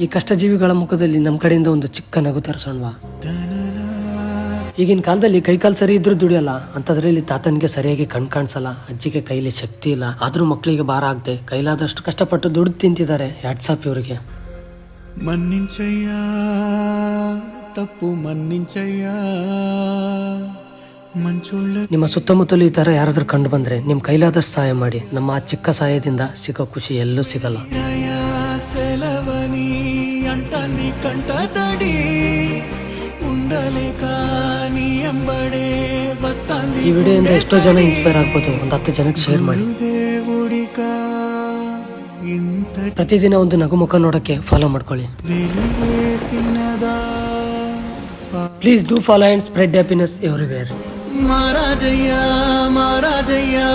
ಈ ಕಷ್ಟಜೀವಿಗಳ ಮುಖದಲ್ಲಿ ನಮ್ಮ ಕಡೆಯಿಂದ ಒಂದು ಚಿಕ್ಕ ನಗು ತರಿಸೋಣವಾ? ಈಗಿನ ಕಾಲದಲ್ಲಿ ಕೈ ಕಾಲು ಸರಿ ಇದ್ರೂ ದುಡಿಯಲ್ಲ, ಅಂತದ್ರಲ್ಲಿ ತಾತನಿಗೆ ಸರಿಯಾಗಿ ಕಣ್ ಕಾಣಿಸಲ್ಲ, ಅಜ್ಜಿಗೆ ಕೈಲಿ ಶಕ್ತಿ ಇಲ್ಲ, ಆದ್ರೂ ಮಕ್ಕಳಿಗೆ ಭಾರ ಆಗದೆ, ಕೈಲಾದಷ್ಟು ಕಷ್ಟಪಟ್ಟು ದುಡ್ಡು ತಿಂತಿದ್ದಾರೆ ಹ್ಯಾಟ್ಸಾಪ್ ಇವರಿಗೆ. ಮನ್ನಿಂಚಯ್ಯ ತಪ್ಪು ಮನ್ನಿಂಚಯ್ಯ ನಿಮ್ಮ ಸುತ್ತಮುತ್ತಲು ಈ ಥರ ಯಾರಾದರೂ ಕಂಡು ಬಂದರೆ ನಿಮ್ಮ ಕೈಲಾದಷ್ಟು ಸಹಾಯ ಮಾಡಿ. ನಮ್ಮ ಆ ಚಿಕ್ಕ ಸಹಾಯದಿಂದ ಸಿಗೋ ಖುಷಿ ಎಲ್ಲೂ ಸಿಗಲ್ಲ. ಈ ವಿಡಿಯೋಯಿಂದ ಎಷ್ಟೋ ಜನ ಇನ್ಸ್ಪೈರ್ ಆಗ್ಬೋದು. ಒಂದು ಹತ್ತು ಜನಕ್ಕೆ ಶೇರ್ ಮಾಡಿ. ಪ್ರತಿದಿನ ಒಂದು ನಗುಮುಖ ನೋಡೋಕ್ಕೆ ಫಾಲೋ ಮಾಡ್ಕೊಳ್ಳಿ. Please do follow and spread happiness everywhere మా రాజయ్య మా రాజయ్యా